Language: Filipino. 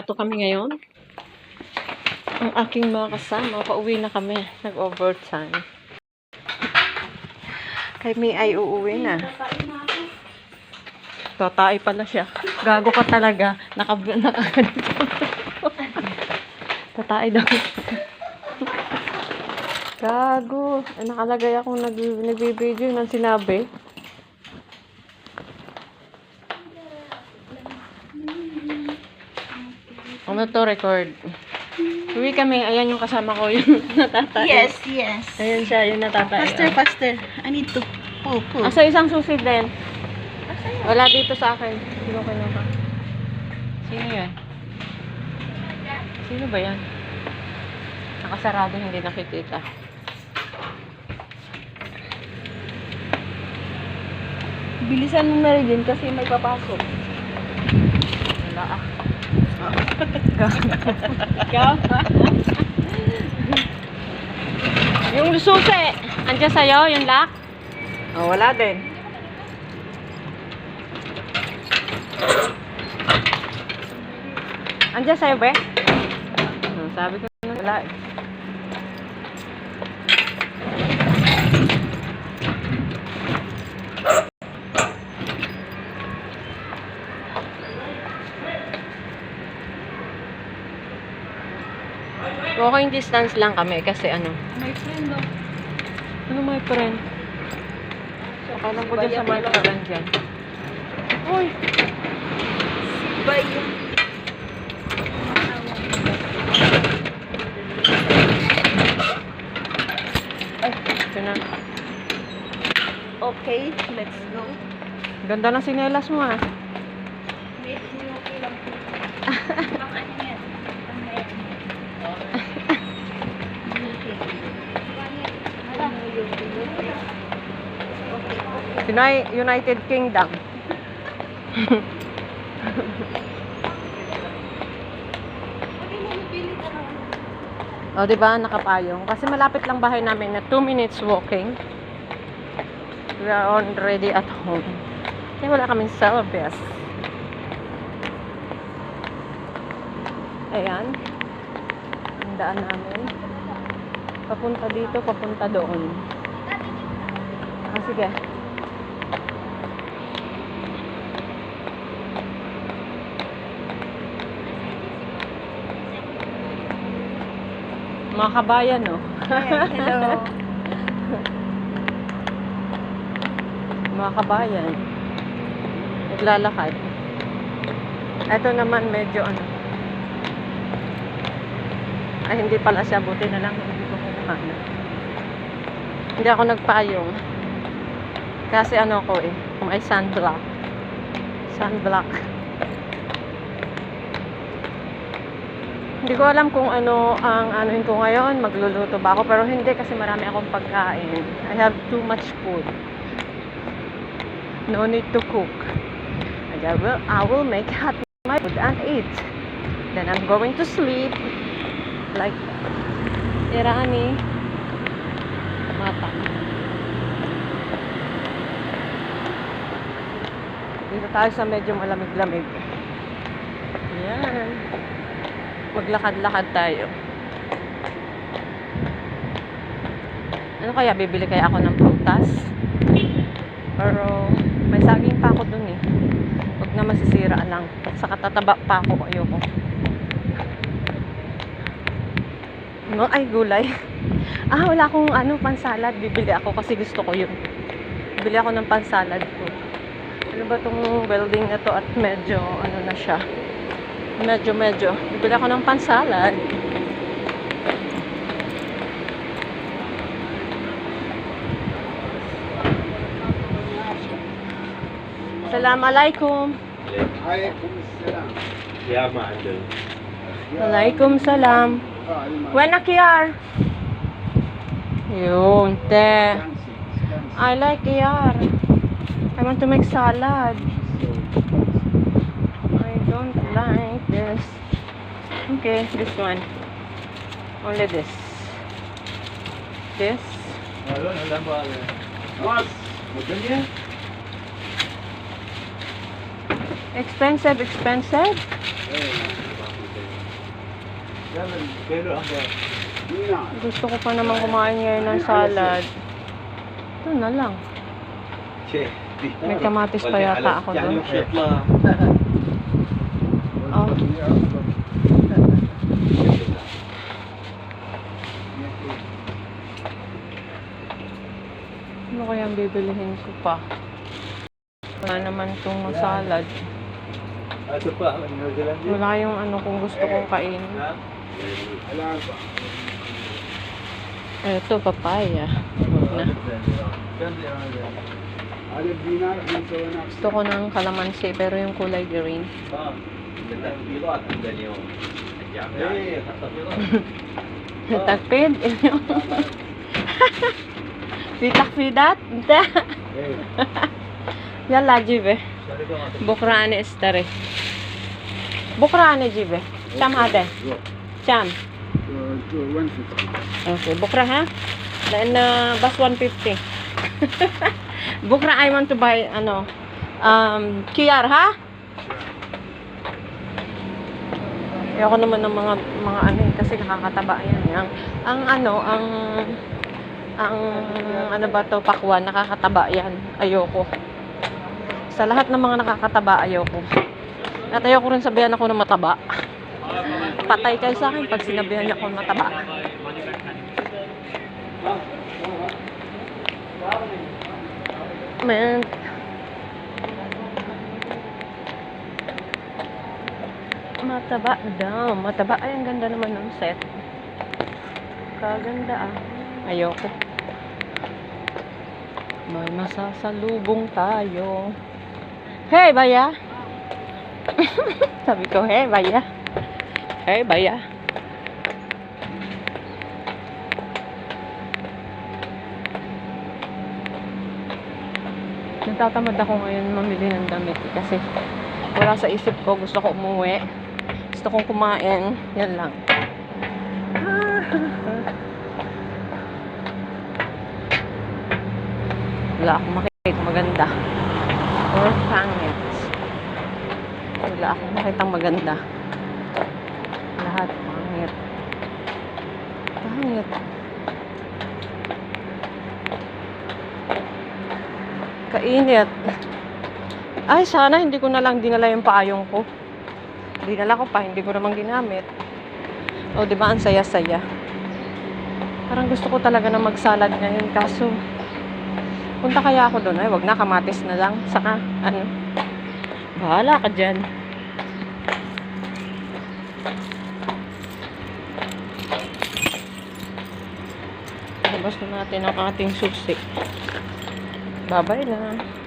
Ato kami ngayon. Ang aking mga kasama, pauwi na kami. Nag-overtime. Kami ay uuwi na. Tatay pala siya. Gago ka talaga. Naka, naka, Tatay daw. Gago. Nakalagay akong nag, nagbibideo ng sinabi. Ano to record? Uwi kami. Ayan yung kasama ko. Yung natatay. Yes, yes. Ayan siya. Yung natatay. Faster, faster. I need to pull, pull. Asa isang susi din. Wala dito sa akin. Sino kinuha? Sino yan? Sino ba yan? Nakasarado, hindi nakikita. Bilisan mo na rin kasi may papasok. Wala ah. yung susi, andyan sa'yo, yung lock? Oh, wala din. Andyan sa'yo, be? Oh, sabi ko wala eh. Walking distance lang kami kasi ano. My friend, no? Ano my friend? Akala ko dyan sa my friend dyan. Uy! Ba yung... Ay, ito na. Okay, let's go. Ganda ng sinelas mo ah. United Kingdom. O, di ba? Nakapayong. Kasi malapit lang bahay namin na 2 minutes walking. We are already at home. Kaya wala kaming service. Ayan. Ang daan namin. Papunta dito, papunta doon. Ah, sige. Mga kabayan, no? Hello. Mga kabayan. Naglalakad. Ito naman medyo ano. Ay, hindi pala siya. Buti na lang. Hindi ko kumuha na. Hindi ako nagpayong. Kasi ano ko eh. May sunblock. Sunblock. Hindi ko alam kung ano ang anuin ko ngayon. Magluluto ba ako? Pero hindi kasi marami akong pagkain. I have too much food. No need to cook. And I will, I will make hot my food and eat. Then I'm going to sleep. Like Irani. Mata. Dito tayo sa medyo malamig-lamig. Yan. Maglakad-lakad tayo. Ano kaya? Bibili kaya ako ng prutas? Pero may saging pa ako dun eh. Huwag na masisira lang. Sa katataba pa ako. Ayoko. No, ay gulay. Ah, wala akong ano, pansalad. Bibili ako kasi gusto ko yun. Bibili ako ng pansalad ko. Ano ba tong building na to at medyo ano na siya medyo medyo bibili ako ng pansalad Assalamualaikum. Waalaikumsalam. Ya ma'adul. Waalaikumsalam. When akiyar? Yun, te. I like kiyar. I want to make salad like this. Okay, this one. Only this. This. Expensive, expensive. Gusto ko pa naman kumain ngayon ng salad. Ito na lang. May kamatis pa yata ako doon. Oh. Ano kayang bibilihin ko pa? Wala naman itong salad. Yun? Wala yung ano kung gusto kong kainin. Ito, papaya. Na. Gusto ko ng kalamansi pero yung kulay green. Biro at ang adjam. Eh, kasabiro. Tagpid. Fitak fidat. Inte. Eh, Yalla, jibe. Bukrane istare. Bukrane jibe. Cham hade. Cham. To 150. Okay, bukra ha? Then, uh, bus 150. bukra, I want to buy, ano, um, QR, ha? Ayoko naman ng mga, mga ano eh, kasi nakakataba yan. Ang, ang ano, ang, ang, ano ba to, pakwan, nakakataba yan. Ayoko. Sa lahat ng mga nakakataba, ayoko. At ayoko rin sabihan ako na mataba. Patay kayo sa akin pag sinabihan niyo ako mataba. Man. Mataba daw. Mataba. Ay, ang ganda naman ng set. Kaganda ah. Ayoko. May masasalubong tayo. Hey, baya! Sabi ko, hey, baya. Hey, baya. Natatamad ako ngayon mamili ng damit kasi wala sa isip ko. Gusto ko umuwi. Gusto kong kumain. Yan lang. Wala akong makikita maganda. Or pangit. Wala akong makita maganda. Lahat pangit. Pangit. Kainit. Ay, sana hindi ko na lang dinala yung paayong ko. Dinala ko pa, hindi ko naman ginamit. O, di ba, ang saya-saya. Parang gusto ko talaga na magsalad ngayon, kaso punta kaya ako doon. Ay, wag na, kamatis na lang. Saka, ano, bahala ka dyan. Labas na natin ang ating susi. Babay na.